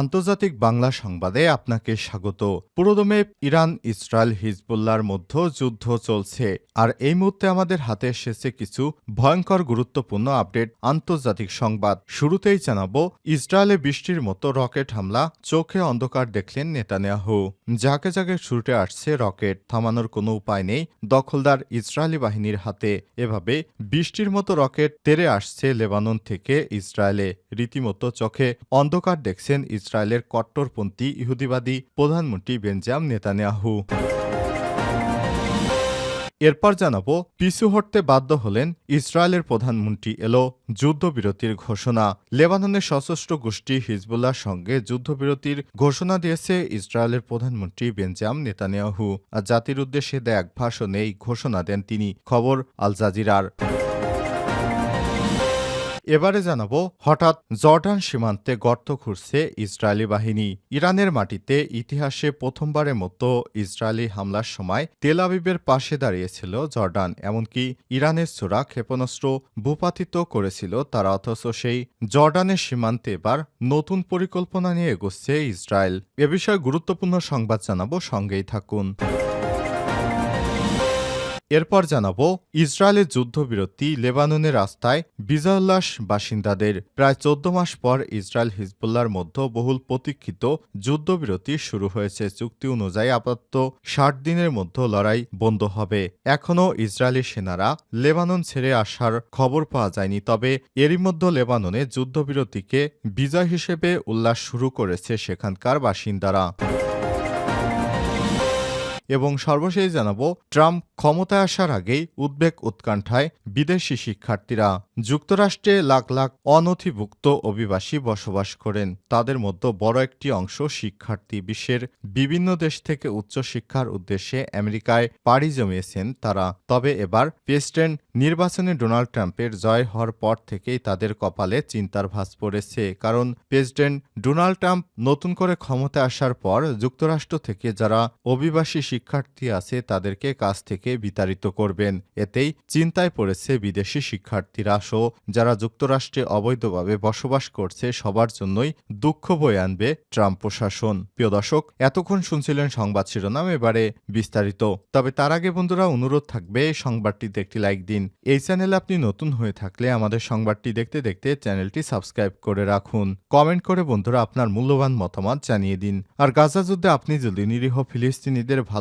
আন্তর্জাতিক বাংলা সংবাদে আপনাকে স্বাগত। পুরোদমে ইরান, ইসরায়েল হিজবুল্লার মধ্যে যুদ্ধ চলছে। আর এই মুহূর্তে আমাদের হাতে এসেছে কিছু ভয়ঙ্কর গুরুত্বপূর্ণ আপডেট আন্তর্জাতিক সংবাদ। শুরুতেই জানাব, ইসরায়েলে বৃষ্টির মতো রকেট হামলা, চোখে অন্ধকার দেখলেন নেতানিয়াহু। যাকে যাকে ছুটে আসছে রকেট, থামানোর কোনো উপায় নেই, দখলদার ইসরায়েলি বাহিনীর হাতে। এভাবে বৃষ্টির মতো রকেট তেরে আসছে লেবানন থেকে ইসরায়েলে। রীতিমতো চোখে অন্ধকার দেখছেন ইসরায়েলের কট্টরপন্থী ইহুদিবাদী প্রধানমন্ত্রী বেঞ্জাম নেতানিয়াহু। এরপর জানাব, পিছু হটতে বাধ্য হলেন ইসরায়েলের প্রধানমন্ত্রী এলো যুদ্ধবিরতির ঘোষণা। লেবাননের সশস্ত্র গোষ্ঠী হিজবুল্লাহর সঙ্গে যুদ্ধবিরতির ঘোষণা দিয়েছে ইসরায়েলের প্রধানমন্ত্রী বেঞ্জাম নেতানিয়াহু। আর জাতির উদ্দেশ্যে দেয় এক ভাষণে এই ঘোষণা দেন তিনি। খবর আল জাজিরার। এবারে জানাব, হঠাৎ জর্ডান সীমান্তে গর্ত খুঁড়ছে ইসরায়েলি বাহিনী। ইরানের মাটিতে ইতিহাসে প্রথমবারের মতো ইসরায়েলি হামলার সময় তেল আবিবের পাশে দাঁড়িয়েছিল জর্ডান। এমনকি ইরানের ছোড়া ক্ষেপণাস্ত্র ভূপাতিত করেছিল তারা, অথচ সেই জর্ডানের সীমান্তে এবার নতুন পরিকল্পনা নিয়ে এগোচ্ছে ইসরায়েল। এ বিষয়ে গুরুত্বপূর্ণ সংবাদ জানাব, সঙ্গেই থাকুন। এরপর জানাব, ইসরায়েলের যুদ্ধবিরতি লেবাননের রাস্তায় বিজয়োল্লাস বাসিন্দাদের। প্রায় চোদ্দ মাস পর ইসরায়েল হিজবুল্লার মধ্যে বহুল প্রতীক্ষিত যুদ্ধবিরতি শুরু হয়েছে। চুক্তি অনুযায়ী আপাতত ষাট দিনের মধ্যে লড়াই বন্ধ হবে। এখনও ইসরায়েলি সেনারা লেবানন ছেড়ে আসার খবর পাওয়া যায়নি, তবে এরই মধ্যে লেবাননে যুদ্ধবিরতিকে বিজয় হিসেবে উল্লাস শুরু করেছে সেখানকার বাসিন্দারা। এবং সর্বশেষ জানাব, ট্রাম্প ক্ষমতায় আসার আগেই উদ্বেগ উৎকণ্ঠায় বিদেশি শিক্ষার্থীরা যুক্তরাষ্ট্রে লাখ লাখ অনথিভুক্ত অভিবাসী বসবাস করেন। তাদের মধ্যে বড় একটি অংশ শিক্ষার্থী। বিশ্বের বিভিন্ন দেশ থেকে উচ্চশিক্ষার উদ্দেশ্যে আমেরিকায় পাড়ি জমিয়েছেন তারা। তবে এবার প্রেসিডেন্ট নির্বাচনে ডোনাল্ড ট্রাম্পের জয় হওয়ার পর থেকেই তাদের কপালে চিন্তার ভাঁজ পড়েছে। কারণ প্রেসিডেন্ট ডোনাল্ড ট্রাম্প নতুন করে ক্ষমতায় আসার পর যুক্তরাষ্ট্র থেকে যারা অভিবাসী শিক্ষার্থী আছে তাদেরকে কাছ থেকে বিতাড়িত করবেন। এতেই চিন্তায় পড়েছে বিদেশি শিক্ষার্থীরা। সহ যারা যুক্তরাষ্ট্রে অবৈধভাবে বসবাস করছে, সবার জন্যই দুঃখ বয়ে আনবে ট্রাম্প প্রশাসন। প্রিয় দর্শক, এতক্ষণ শুনছিলেন সংবাদ শিরোনাম, এবারে বিস্তারিত। তবে তার আগে বন্ধুরা, অনুরোধ থাকবে সংবাদটিতে একটি লাইক দিন। এই চ্যানেলে আপনি নতুন হয়ে থাকলে আমাদের সংবাদটি দেখতে দেখতে চ্যানেলটি সাবস্ক্রাইব করে রাখুন। কমেন্ট করে বন্ধুরা আপনার মূল্যবান মতামত জানিয়ে দিন। আর গাজা যুদ্ধে আপনি যদি নিরীহ ফিলিস্তিনিদের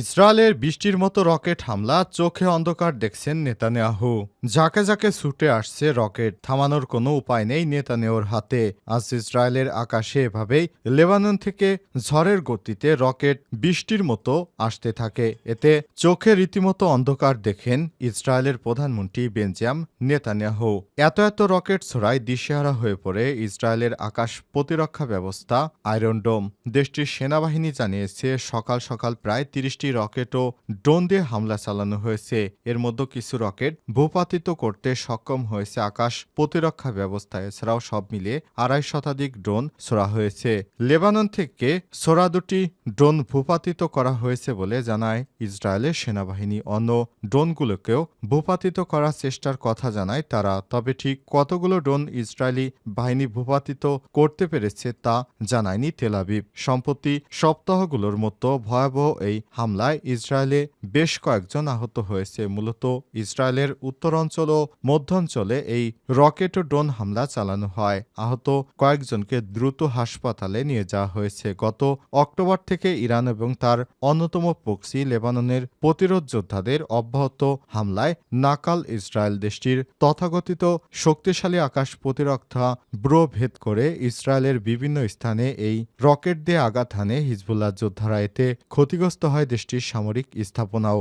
ইসরায়েলের বৃষ্টির মতো রকেট হামলা চোখে অন্ধকার দেখছেন নেতানিয়াহু। যাকে যাকে ছুটে আসছে রকেট, থামানোর কোনো উপায় নেই নেতানিয়াহুর হাতে। আজ ইসরায়েলের আকাশে এভাবেই লেবানন থেকে ঝড়ের গতিতে রকেট বৃষ্টির মতো আসতে থাকে। এতে চোখে রীতিমতো অন্ধকার দেখেন ইসরায়েলের প্রধানমন্ত্রী বেঞ্জাম নেতানিয়াহু। এত এত রকেট ছড়ায় দিশেহারা হয়ে পড়ে ইসরায়েলের আকাশ প্রতিরক্ষা ব্যবস্থা আয়রন ডোম। দেশটির সেনাবাহিনী জানিয়েছে, সকাল সকাল প্রায় তিরিশটি রকেট ও ড্রোন দিয়ে হামলা চালানো হয়েছে। এর মধ্যে কিছু রকেট ভূপাতিত করতে সক্ষম হয়েছে আকাশ প্রতিরক্ষা ব্যবস্থা এছাড়াও সব মিলিয়ে আড়াই শতাধিক ড্রোন ছোড়া হয়েছে। লেবানন থেকে ছোড়া দুটি ড্রোন ভূপাতিত করা হয়েছে বলে জানায় ইসরায়েলের সেনাবাহিনী। অন্য ড্রোনগুলোকেও ভূপাতিত করার চেষ্টার কথা জানায় তারা। তবে ঠিক কতগুলো ড্রোন ইসরায়েলি বাহিনী ভূপাতিত করতে পেরেছে তা জানায়নি তেলাবিব সম্প্রতি সপ্তাহগুলোর মতো ভয়াবহ এই হামলায় ইসরায়েলে বেশ কয়েকজন আহত হয়েছে। মূলত ইসরায়েলের উত্তরাঞ্চল ও মধ্যাঞ্চলে এই রকেট ও ড্রোন হামলা চালানো হয়। আহত কয়েকজনকে দ্রুত হাসপাতালে নিয়ে যাওয়া হয়েছে। গত অক্টোবর থেকে ইরান এবং তার অন্যতম পক্সি লেবাননের প্রতিরোধ যোদ্ধাদের অব্যাহত হামলায় নাকাল ইসরায়েল দেশটির তথাকথিত শক্তিশালী আকাশ প্রতিরক্ষা ব্রো ভেদ করে ইসরায়েলের বিভিন্ন স্থানে এই রকেট দিয়ে আঘাত হানে হিজবুল্লাহ যোদ্ধারা। এতে ক্ষতিগ্রস্ত হয় দেশটির সামরিক স্থাপনাও।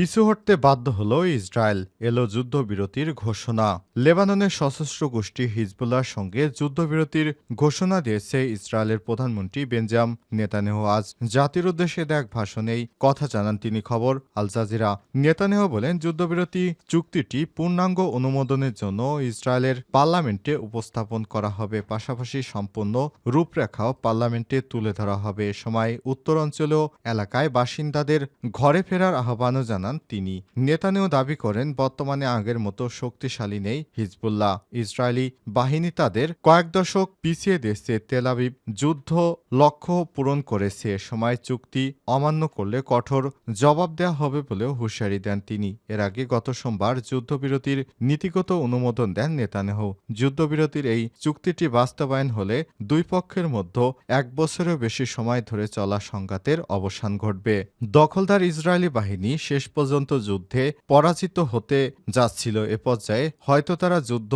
পিছু হটতে বাধ্য হল ইসরায়েল, এলো যুদ্ধবিরতির ঘোষণা। লেবাননের সশস্ত্র গোষ্ঠী হিজবুল্লাহর সঙ্গে যুদ্ধবিরতির ঘোষণা দিয়েছে ইসরায়েলের প্রধানমন্ত্রী বেঞ্জাম নেতানেহ। আজ জাতির উদ্দেশ্যে দেখ ভাষণেই কথা জানান তিনি খবর। আল জাজিরা, নেতানেহ বলেন, যুদ্ধবিরতি চুক্তিটি পূর্ণাঙ্গ অনুমোদনের জন্য ইসরায়েলের পার্লামেন্টে উপস্থাপন করা হবে। পাশাপাশি সম্পূর্ণ রূপরেখাও পার্লামেন্টে তুলে ধরা হবে। এ সময় উত্তরাঞ্চলীয় এলাকায় বাসিন্দাদের ঘরে ফেরার আহ্বানও জানান তিনি। নেতানেও দাবি করেন, বর্তমানে আগের মতো শক্তিশালী নেই হিজবুল্লাহ। ইসরায়েলি বাহিনী তাদের কয়েক দশক পিছিয়ে দিয়েছে। তেলাবিব যুদ্ধ লক্ষ্য পূরণ করেছে। সময় চুক্তি অমান্য করলে কঠোর জবাব দেওয়া হবে বলেও হুঁশিয়ারি দেন তিনি। এর আগে গত সোমবার যুদ্ধবিরতির নীতিগত অনুমোদন দেন নেতানেহ যুদ্ধবিরতির এই চুক্তিটি বাস্তবায়ন হলে দুই পক্ষের মধ্যে এক বছরেও বেশি সময় ধরে চলা সংঘাতের অবসান ঘটবে। দখলদার ইসরায়েলি বাহিনী শেষ পর্যন্ত যুদ্ধে পরাজিত হতে যাচ্ছিল এ পর্যায়ে হয়তো তারা যুদ্ধ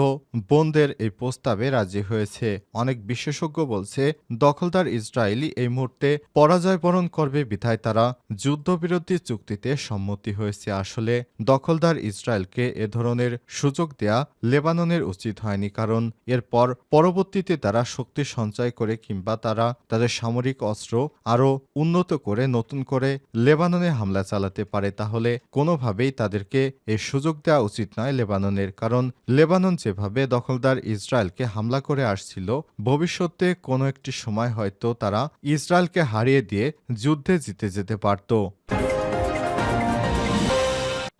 বন্ধের এই প্রস্তাবে রাজি হয়েছে। অনেক বিশেষজ্ঞ বলছে, দখলদার ইসরায়েলি এই মুহূর্তে পরাজয় বরণ করবে বিধায় তারা যুদ্ধবিরতি চুক্তিতে সম্মতি হয়েছে। আসলে দখলদার ইসরায়েলকে এ ধরনের সুযোগ দেয়া লেবাননের উচিত হয়নি, কারণ এরপর পরবর্তীতে তারা শক্তি সঞ্চয় করে কিংবা তারা তাদের সামরিক অস্ত্র আরও উন্নত করে, নতুন করে লেবাননে হামলা চালাতে পারে। তাহলে কোনোভাবেই তাদেরকে এই সুযোগ দেওয়া উচিত নয় লেবাননের। কারণ লেবানন যেভাবে দখলদার ইসরায়েলকে হামলা করে আসছিল, ভবিষ্যতে কোনো একটি সময় হয়তো তারা ইসরায়েলকে হারিয়ে দিয়ে যুদ্ধে জিতে যেতে পারত।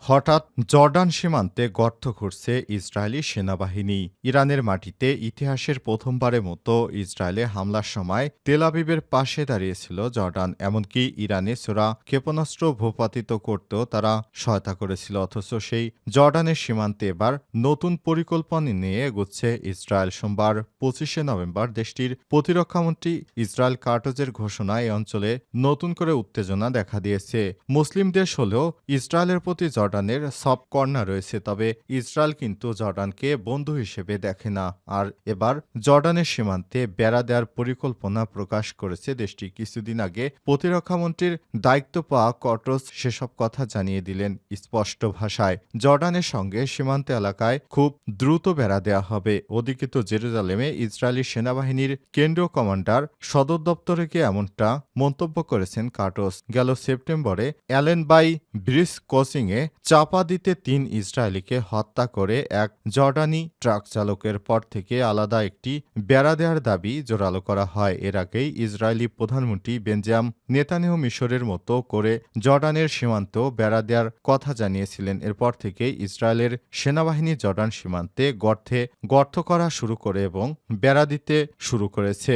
হঠাৎ জর্ডান সীমান্তে গর্ত খুঁড়ছে ইসরায়েলি সেনাবাহিনী। ইরানের মাটিতে ইতিহাসের প্রথমবারের মতো ইসরায়েলে হামলার সময় তেলাবিবের পাশে দাঁড়িয়েছিল জর্ডান, এমনকি ইরানে সোরা ক্ষেপণাস্ত্র ভূপাতিত করতেও তারা সহায়তা করেছিল, অথচ সেই জর্ডানের সীমান্তে এবার নতুন পরিকল্পনা নিয়ে এগুচ্ছে ইসরায়েল। সোমবার পঁচিশে নভেম্বর দেশটির প্রতিরক্ষামন্ত্রী ইসরায়েল কার্টজের ঘোষণায় এই অঞ্চলে নতুন করে উত্তেজনা দেখা দিয়েছে। মুসলিম দেশ হলেও ইসরায়েলের প্রতি জর্ডানের সব কর্নার রয়েছে, তবে ইসরায়েল কিন্তু জর্ডানকে বন্ধু হিসেবে দেখে না। আর এবার জর্ডানের সীমান্তে বেড়া দেওয়ার পরিকল্পনা প্রকাশ করেছে দেশটি। কিছুদিন আগে প্রতিরক্ষামন্ত্রীর দায়িত্ব পাওয়া কটরস সেসব কথা জানিয়ে দিলেন স্পষ্ট ভাষায়। জর্ডানের সঙ্গে সীমান্ত এলাকায় খুব দ্রুত বেড়া দেওয়া হবে। ওদিকে তো জেরুজালেমে ইসরায়েলি সেনাবাহিনীর কেন্দ্রীয় কমান্ডার, সদর দপ্তরে গিয়ে এমনটা মন্তব্য করেছেন কার্টোস গেল সেপ্টেম্বরে অ্যালেন বাই ব্রিজ ক্রসিংয়ে চাপা দিতে তিন ইসরায়েলিকে হত্যা করে এক জর্ডানি ট্রাক চালকের পর থেকে আলাদা একটি বেড়া দেওয়ার দাবি জোরালো করা হয়। এর আগেই ইসরায়েলি প্রধানমন্ত্রী বেঞ্জাম নেতানিহ মিশরের মতো করে জর্ডানের সীমান্ত বেড়া দেওয়ার কথা জানিয়েছিলেন। এরপর থেকে ইসরায়েলের সেনাবাহিনী জর্ডান সীমান্তে গর্তে গর্ত করা শুরু করে এবং বেড়া দিতে শুরু করেছে।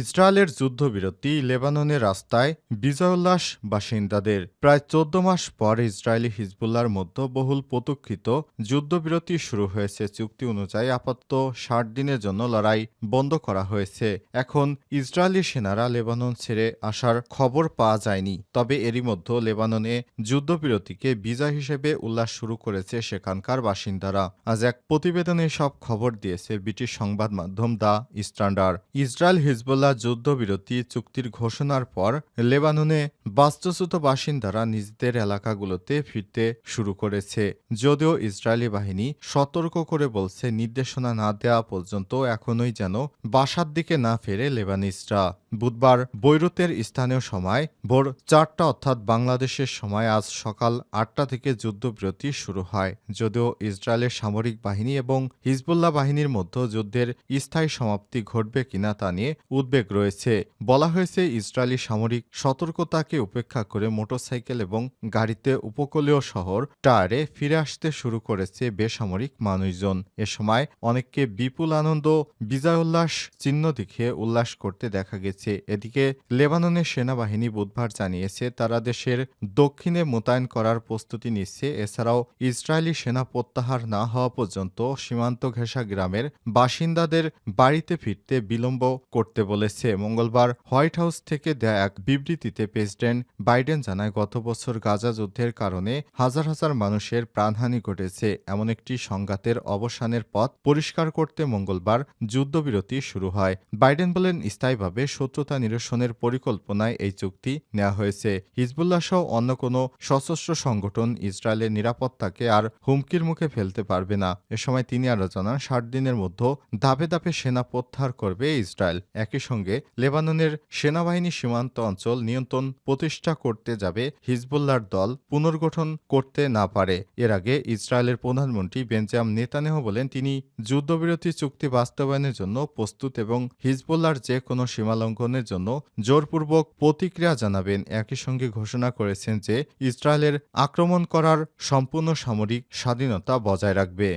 ইসরায়েলের যুদ্ধবিরতি লেবাননের রাস্তায় বিজয়োল্লাস বাসিন্দাদের। প্রায় চোদ্দ মাস পর ইসরায়েলি হিজবুল্লার মধ্যে বহুল প্রতীক্ষিত যুদ্ধবিরতি শুরু হয়েছে। চুক্তি অনুযায়ী আপাতত ষাট দিনের জন্য লড়াই বন্ধ করা হয়েছে। এখন ইসরায়েলি সেনারা লেবানন ছেড়ে আসার খবর পাওয়া যায়নি। তবে এরই মধ্যে লেবাননে যুদ্ধবিরতিকে বিজয় হিসেবে উল্লাস শুরু করেছে সেখানকার বাসিন্দারা। আজ এক প্রতিবেদনে সব খবর দিয়েছে ব্রিটিশ সংবাদ মাধ্যম দ্য স্ট্যান্ডার্ড। ইসরায়েল হিজবুল্লাহ যুদ্ধবিরতি, চুক্তির ঘোষণার পর লেবাননে বাস্তুচ্যুত বাসিন্দারা নিজেদের এলাকাগুলোতে ফিরতে শুরু করেছে। যদিও ইসরায়েলি বাহিনী সতর্ক করে বলছে, নির্দেশনা না দেওয়া পর্যন্ত এখনই যেন বাসার দিকে না ফেরে লেবানিসরা বুধবার বৈরুতের স্থানীয় সময় ভোর চারটা অর্থাৎ বাংলাদেশের সময় আজ সকাল আটটা থেকে যুদ্ধবিরতি শুরু হয়। যদিও ইসরায়েলের সামরিক বাহিনী এবং হিজবুল্লাহ বাহিনীর মধ্যে যুদ্ধের স্থায়ী সমাপ্তি ঘটবে কিনা তা নিয়ে উদ্বেগ রয়েছে। বলা হয়েছে, ইসরায়েলি সামরিক সতর্কতাকে উপেক্ষা করে মোটরসাইকেল এবং গাড়িতে উপকূলীয় শহর টায়ারে ফিরে আসতে শুরু করেছে বেসামরিক মানুষজন। এ সময় অনেককে বিপুল আনন্দ, বিজয় উল্লাস, চিহ্ন দেখে উল্লাস করতে দেখা গেছে। এদিকে লেবাননের সেনাবাহিনী বুধবার জানিয়েছে, তারা দেশের দক্ষিণে মোতায়েন করার প্রস্তুতি নিচ্ছে। এছাড়াও ইসরায়েলি সেনা প্রত্যাহার না হওয়া পর্যন্ত সীমান্ত ঘেঁষা গ্রামের বাসিন্দাদের বাড়িতে ফিরতে বিলম্ব করতে বলেছে, মঙ্গলবার হোয়াইট হাউস থেকে দেয়া এক বিবৃতিতে প্রেসিডেন্ট বাইডেন জানায়, গত বছর গাজা যুদ্ধের কারণে হাজার হাজার মানুষের প্রাণহানি ঘটেছে। এমন একটি সংঘাতের অবসানের পথ পরিষ্কার করতে মঙ্গলবার যুদ্ধবিরতি শুরু হয়। বাইডেন বলেন, স্থায়ীভাবে শত্রুতা নিরসনের পরিকল্পনায় এই চুক্তি নেওয়া হয়েছে। হিজবুল্লাহ সহ অন্য কোনো সশস্ত্র সংগঠন ইসরায়েলের নিরাপত্তাকে আর হুমকির মুখে ফেলতে পারবে না। এ সময় তিনি আরও জানান ষাট দিনের মধ্যে ধাপে ধাপে সেনা প্রত্যাহার করবে ইসরায়েল। একই সঙ্গে লেবাননের সেনাবাহিনী সীমান্ত অঞ্চল নিয়ন্ত্রণ প্রতিষ্ঠা করতে যাবে হিজবুল্লাহর দল পুনর্গঠন করতে না পারে। এর আগে ইসরায়েলের প্রধানমন্ত্রী বেঞ্জাম নেতানেহ বলেন, তিনি যুদ্ধবিরতি চুক্তি বাস্তবায়নের জন্য প্রস্তুত এবং হিজবুল্লাহর যে কোনো সীমালঙ্ঘনের জন্য জোরপূর্বক প্রতিক্রিয়া জানাবেন। একই সঙ্গে ঘোষণা করেছেন যে, ইসরায়েলের আক্রমণ করার সম্পূর্ণ সামরিক স্বাধীনতা বজায় রাখবে।